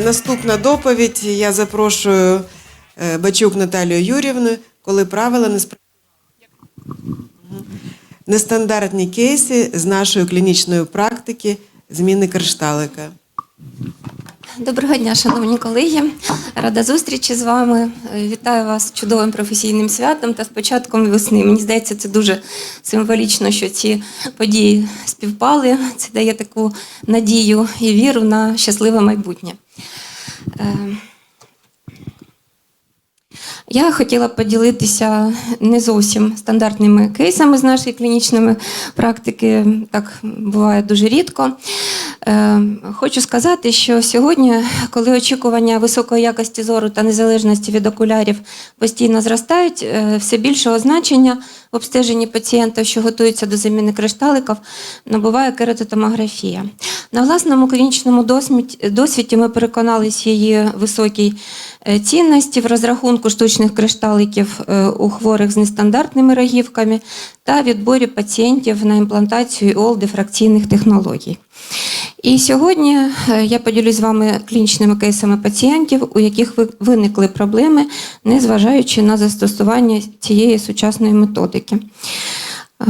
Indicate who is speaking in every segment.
Speaker 1: Наступна доповідь. Я запрошую е, Бачук Наталію Юрівну, коли правила не спрацювали. Нестандартні кейси з нашої клінічної практики зміни кришталика.
Speaker 2: Доброго дня, шановні колеги. Рада зустрічі з вами. Е, Вітаю вас чудовим професійним святом та з початком весни. Мені здається, це дуже символічно, що ці події співпали. Це дає таку надію і віру на щасливе майбутнє. Я хотіла поділитися не зовсім стандартними кейсами з нашої клінічної практики. Так буває дуже рідко. Е, Хочу сказати, що сьогодні, коли очікування високої якості зору та незалежності від окулярів постійно зростають, е, все більшого значення в обстеженні пацієнта, що готуються до заміни кришталиків, набуває кератотомографія. На власному клінічному досвіді ми переконалися її високій е, цінності в розрахунку штучних кришталиків е, у хворих з нестандартними рогівками та відборі пацієнтів на імплантацію ІОЛ дифракційних технологій. І сьогодні е, я поділюсь з вами клінічними кейсами пацієнтів, у яких виникли проблеми, незважаючи на застосування цієї сучасної методики. Е,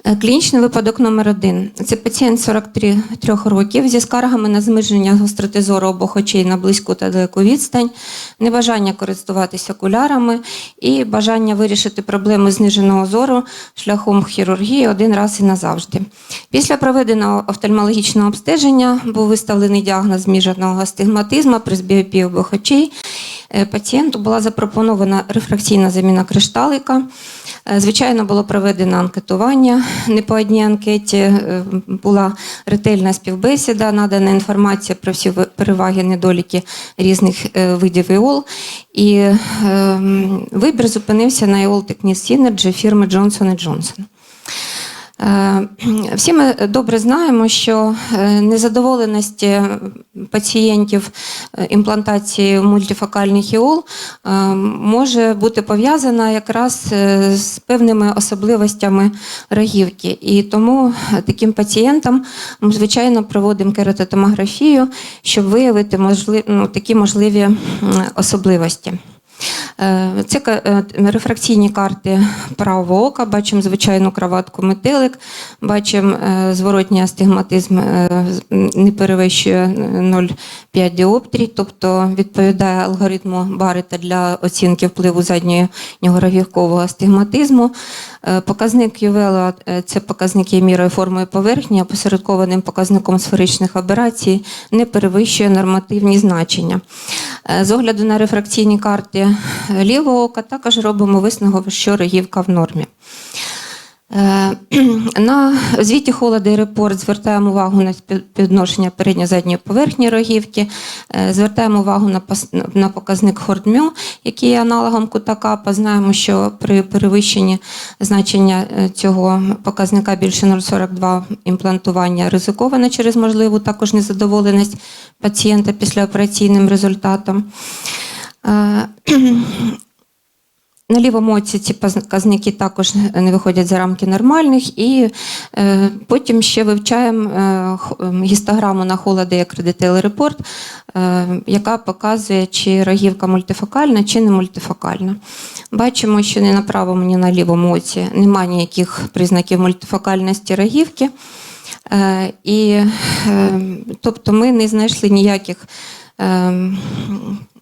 Speaker 2: Е, Клінічний випадок номер один. Це пацієнт 43 років зі скаргами на зниження гостроти зору обох очей на близьку та далеку відстань, небажання користуватися окулярами і бажання вирішити проблеми зниженого зору шляхом хірургії один раз і назавжди. Після проведеного офтальмологічного обстеження був виставлений діагноз зміженого астигматизму при збіопії обох очей. Е, Пацієнту була запропонована рефракційна заміна кришталика. Е, Звичайно, було проведено анкетування. Не по одній анкеті е, була ретельна співбесіда, надана інформація про всі переваги, недоліки різних видів ІОЛ. І е, вибір зупинився на ІОЛ Technis Synergy фірми Johnson Johnson. Е, Всі ми добре знаємо, що е, незадоволеність пацієнтів е, імплантацією мультифокальних іол може бути пов'язана якраз з певними особливостями рогівки. І тому таким пацієнтам ми, звичайно, проводимо кератотомографію, щоб виявити можли- ну, такі можливі особливості. Е, Це е, рефракційні карти правого ока, бачимо звичайну краватку метелик, бачимо е, зворотній астигматизм не перевищує 0,5 діоптрій, тобто відповідає алгоритму Барета для оцінки впливу заднього рогівкового астигматизму. Показник Ювела це показник є мірою формою поверхні, опосередкованим показником сферичних операцій, не перевищує нормативні значення. З огляду на рефракційні карти лівого ока також робимо висновок, що рогівка в нормі. Е, На звіті холода і репорт звертаємо увагу на підношення передньо-задньої поверхні рогівки, е, звертаємо увагу на показник Хордмю, який є аналогом кута капа. Знаємо, що при перевищенні значення е, цього показника більше 0,42 імплантування ризиковане через можливу також незадоволеність пацієнта післяопераційним результатом. На лівому оці ці показники також не виходять за рамки нормальних, і е, потім ще вивчаємо е, гістограму на як репорт, е, яка показує, чи рогівка мультифокальна, чи не мультифокальна. Бачимо, що ні на правому, ні на лівому оці немає ніяких признаків мультифокальності рогівки. Е, і, е, тобто ми не знайшли ніяких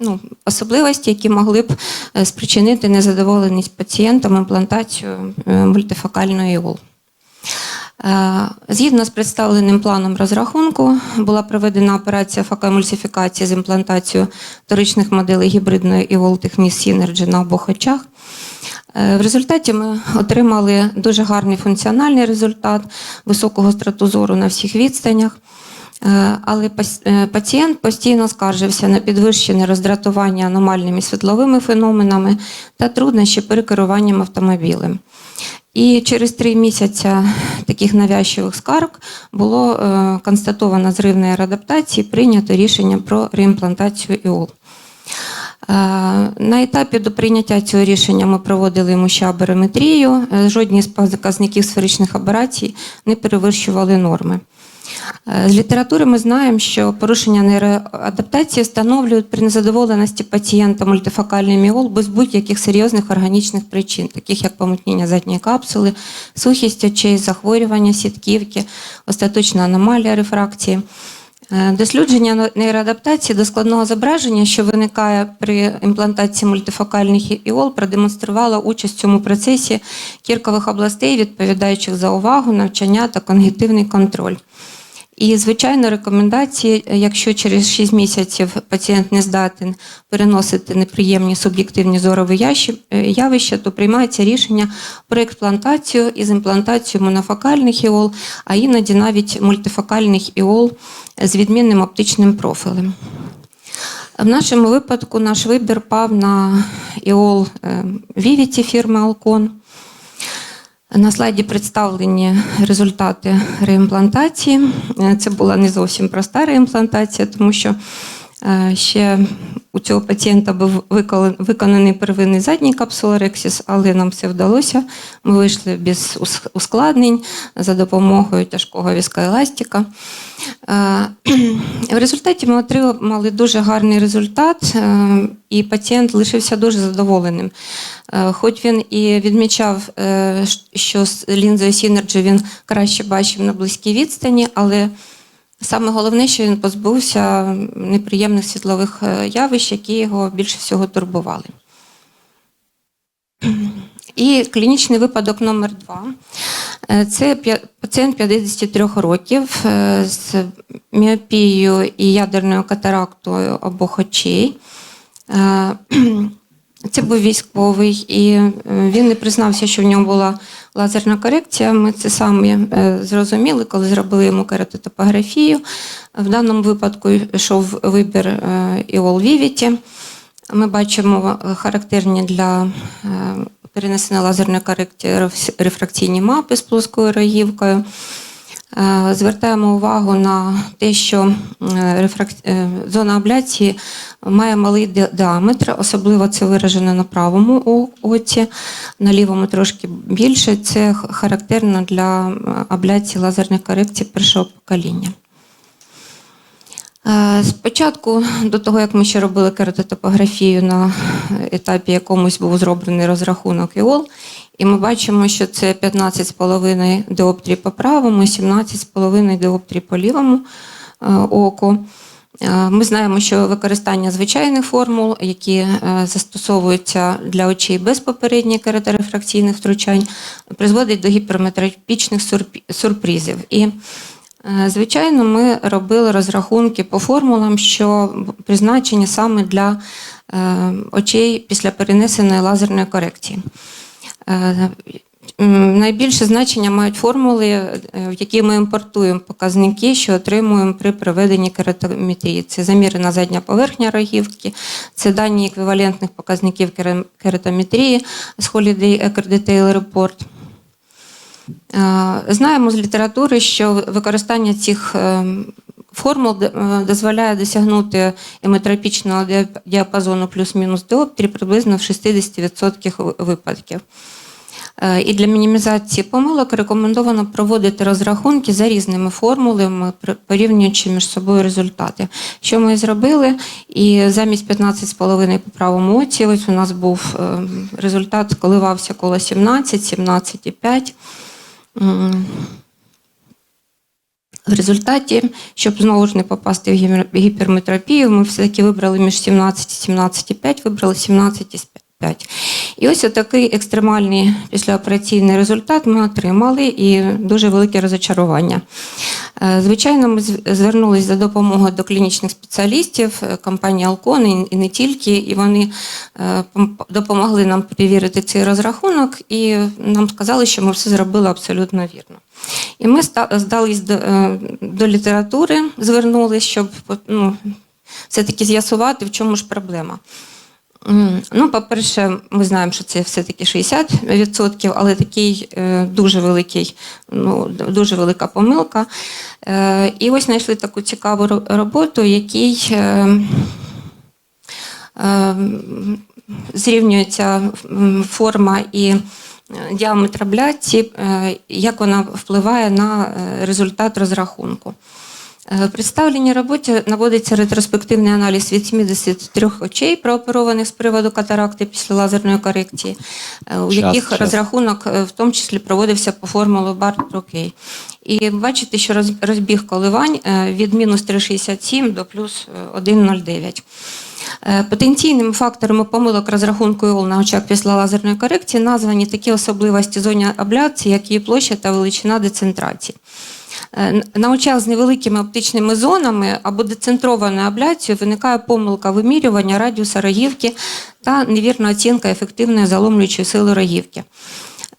Speaker 2: ну, особливості, які могли б е, спричинити незадоволеність пацієнтам імплантацію е, мультифокальної ІОЛ. Е, Згідно з представленим планом розрахунку, була проведена операція факоемульсифікації з імплантацією вторичних моделей гібридної Technis Synergy на обох очах. В результаті ми отримали дуже гарний функціональний результат, високу гостроту зору на всіх відстанях. Е, Але е, пацієнт постійно скаржився на підвищене роздратування аномальними світловими феноменами та труднощі при керуванням автомобілем. І через три місяці таких навязчивих скарг було е, констатовано зрив нейроадаптації, прийнято рішення про реімплантацію ІОЛ. На етапі до прийняття цього рішення ми проводили йому ще аберометрію. Жодні з показників сферичних операцій не перевищували норми. Е, З літератури ми знаємо, що порушення нейроадаптації встановлюють при незадоволеності пацієнта мультифокальний міол без будь-яких серйозних органічних причин, таких як помутнення задньої капсули, сухість очей, захворювання сітківки, остаточна аномалія рефракції. Е, Дослідження нейроадаптації до складного зображення, що виникає при імплантації мультифокальних іол, продемонструвало участь в цьому процесі кіркових областей, відповідаючих за увагу, навчання та когнітивний контроль. І, звичайно, рекомендації, якщо через 6 місяців пацієнт не здатен переносити неприємні суб'єктивні зорові е, явища, то приймається рішення про експлантацію із імплантацією монофокальних іол, а іноді навіть мультифокальних іол з відмінним оптичним профілем. В нашому випадку наш вибір пав на іол е, Vivity фірми Alcon. На слайді представлені результати реімплантації. Це була не зовсім проста реімплантація, тому що ще у цього пацієнта був виконаний- первинний задній капсулорексіс, але нам все вдалося. Ми вийшли без ускладнень за допомогою тяжкого віскоеластика. Е, В результаті ми отримали дуже гарний результат, е, і пацієнт лишився дуже задоволеним. Е, Хоч він і відмічав, е, що з лінзою Synergy він краще бачив на близькій відстані, але саме головне, що він позбувся неприємних світлових е, явищ, які його більше всього турбували. І клінічний випадок номер два. Е, Це пацієнт 53 років е, з міопією і ядерною катарактою обох очей. Це був військовий, і е, він не признався, що в нього була лазерна корекція. Ми це самі е, зрозуміли, коли зробили йому кератотопографію. В даному випадку йшов вибір е, іол Vivity. Ми бачимо характерні для перенесення лазерної корекції рефракційні мапи з плоскою рогівкою. Е, Звертаємо увагу на те, що е, е, зона абляції має малий діаметр, особливо це виражено на правому оці, на лівому трошки більше. Це характерно для абляції лазерних корекцій першого покоління. Спочатку, до того як ми ще робили кератотопографію на етапі якомусь був зроблений розрахунок ІОЛ, і ми бачимо, що це 15,5 діоптрій по правому, 17,5 діоптрій по лівому е, оку. Е, Ми знаємо, що використання звичайних формул, які е, застосовуються для очей без попередніх кераторефракційних втручань, призводить до гіперметропічних сюрпризів. І Звичайно, ми робили розрахунки по формулам, що призначені саме для очей після перенесеної лазерної корекції. Е, Найбільше значення мають формули, е, в які ми імпортуємо показники, що отримуємо при проведенні кератометрії. Це замірена задня поверхня рогівки, це дані еквівалентних показників кератометрії з Holiday Ecker Detail Report. Е, Знаємо з літератури, що використання цих формул дозволяє досягнути еметропічного діапазону плюс-мінус діоптрій приблизно в 60% випадків. Е, І для мінімізації помилок рекомендовано проводити розрахунки за різними формулами, порівнюючи між собою результати. Що ми зробили, і замість 15,5 по правому оці, ось у нас був е, результат, коливався коло 17, 17,5. В результаті, щоб знову ж не попасти в гіперметропію, ми все-таки вибрали між 17 і 17,5, вибрали 17,5. І ось такий екстремальний післяопераційний результат ми отримали і дуже велике розочарування. Е, Звичайно, ми зв- звернулись за допомогою до клінічних спеціалістів е, компанії Алкон і- не тільки, і вони е, допомогли нам перевірити цей розрахунок, і нам сказали, що ми все зробили абсолютно вірно. І ми здались до, до літератури, звернулись, щоб ну, все-таки з'ясувати, в чому ж проблема. Ну, по-перше, ми знаємо, що це все-таки 60%, але такий е, дуже великий, ну, дуже велика помилка. Е, і ось знайшли таку цікаву роботу, який е, зрівнюється форма і діаметр абляції, е, як вона впливає на результат розрахунку. Е, В представленій роботі наводиться ретроспективний аналіз від 73 очей, прооперованих з приводу катаракти після лазерної корекції, е, у
Speaker 3: Час,
Speaker 2: яких
Speaker 3: час.
Speaker 2: розрахунок е, в тому числі проводився по формулу Барт-Рокей. І бачите, що розбіг коливань е, від мінус 3,67 до плюс е, 1,09. Е, Потенційними факторами помилок розрахунку ІОЛ на очах після лазерної корекції названі такі особливості зоні абляції, як її площа та величина децентрації. Е, На очах з невеликими оптичними зонами або децентрованою абляцією виникає помилка вимірювання радіуса рогівки та невірна оцінка ефективної заломлюючої сили рогівки.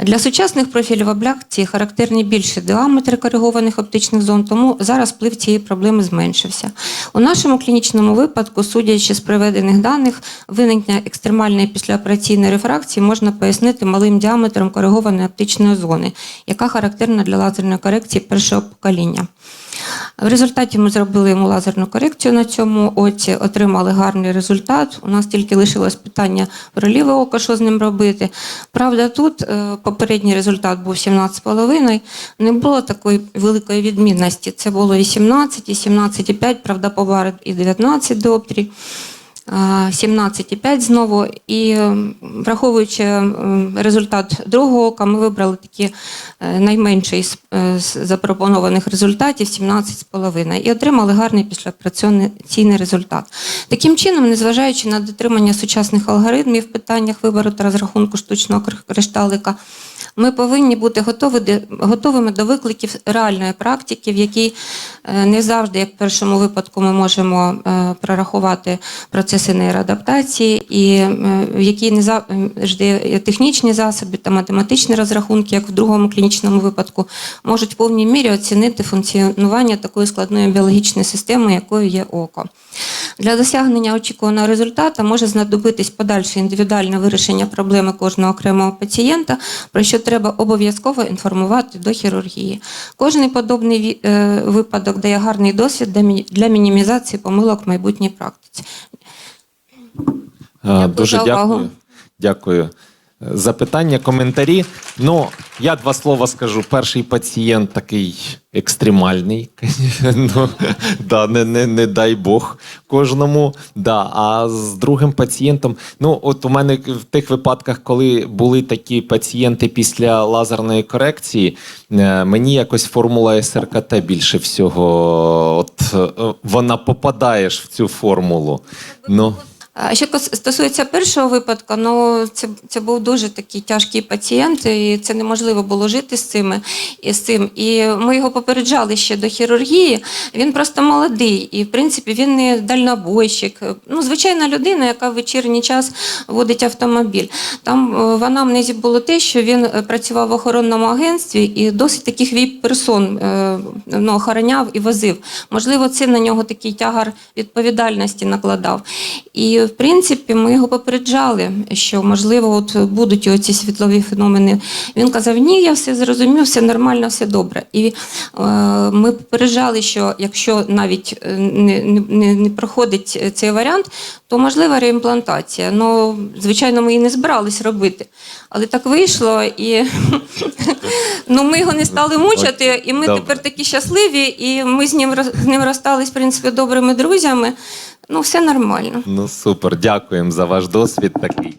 Speaker 2: Для сучасних профілів абляції характерні більші діаметри коригованих оптичних зон, тому зараз вплив цієї проблеми зменшився. У нашому клінічному випадку, судячи з приведених даних, виникнення екстремальної післяопераційної рефракції можна пояснити малим діаметром коригованої оптичної зони, яка характерна для лазерної корекції першого покоління. В результаті ми зробили йому лазерну корекцію на цьому оці, отримали гарний результат. У нас тільки лишилось питання про ліве око, що з ним робити. Правда, тут е, попередній результат був 17,5. Не було такої великої відмінності. Це було і 17, і 17,5, правда, побарит і 19 до а, 17,5 знову. І е, враховуючи е, результат другого ока, ми вибрали такі е, найменший з е, запропонованих результатів 17,5 і отримали гарний післяопераційний результат. Таким чином, незважаючи на дотримання сучасних алгоритмів в питаннях вибору та розрахунку штучного кришталика, ми повинні бути готові, готовими до викликів реальної практики, в якій е, не завжди, як в першому випадку, ми можемо прорахувати процеси нейроадаптації, і е, в якій не завжди технічні засоби та математичні розрахунки, як в другому клінічному випадку, можуть в повній мірі оцінити функціонування такої складної біологічної системи, якою є око. Для досягнення очікуваного результату може знадобитись подальше індивідуальне вирішення проблеми кожного окремого пацієнта, про що треба обов'язково інформувати до хірургії. Кожний подобний е, випадок дає гарний досвід для мінімізації помилок в майбутній практиці.
Speaker 3: А, Дуже
Speaker 2: за увагу.
Speaker 3: дякую. Дякую. Запитання, коментарі. Ну, я два слова скажу. Перший пацієнт такий екстремальний. ну, да, не, не, не дай Бог кожному. Да. А з другим пацієнтом, ну, от у мене в тих випадках, коли були такі пацієнти після лазерної корекції, е, мені якось формула СРКТ більше всього. От е, вона попадаєш в цю формулу. Ну.
Speaker 2: А що стосується першого випадку, ну це, це був дуже такий тяжкий пацієнт, і це неможливо було жити з цими і з цим. І ми його попереджали ще до хірургії. Він просто молодий, і в принципі він не дальнобойщик. Ну, звичайна людина, яка в вечірній час водить автомобіль. Там е, в анамнезі було те, що він е, працював в охоронному агентстві і досить таких віп-персон е, ну, охороняв і возив. Можливо, це на нього такий тягар відповідальності накладав. І в принципі ми його попереджали, що можливо от будуть оці світлові феномени. Він казав: Ні, я все зрозумів, все нормально, все добре. І е, ми попереджали, що якщо навіть е, не, не, не проходить цей варіант, то можлива реімплантація. Ну, звичайно, ми її не збирались робити. Але так вийшло, і ну, ми його не стали мучити, і ми
Speaker 3: Добре.
Speaker 2: тепер такі щасливі, і ми з ним з ним розстались, в принципі, добрими друзями. Ну, все нормально.
Speaker 3: Ну супер, дякуємо за ваш досвід такий.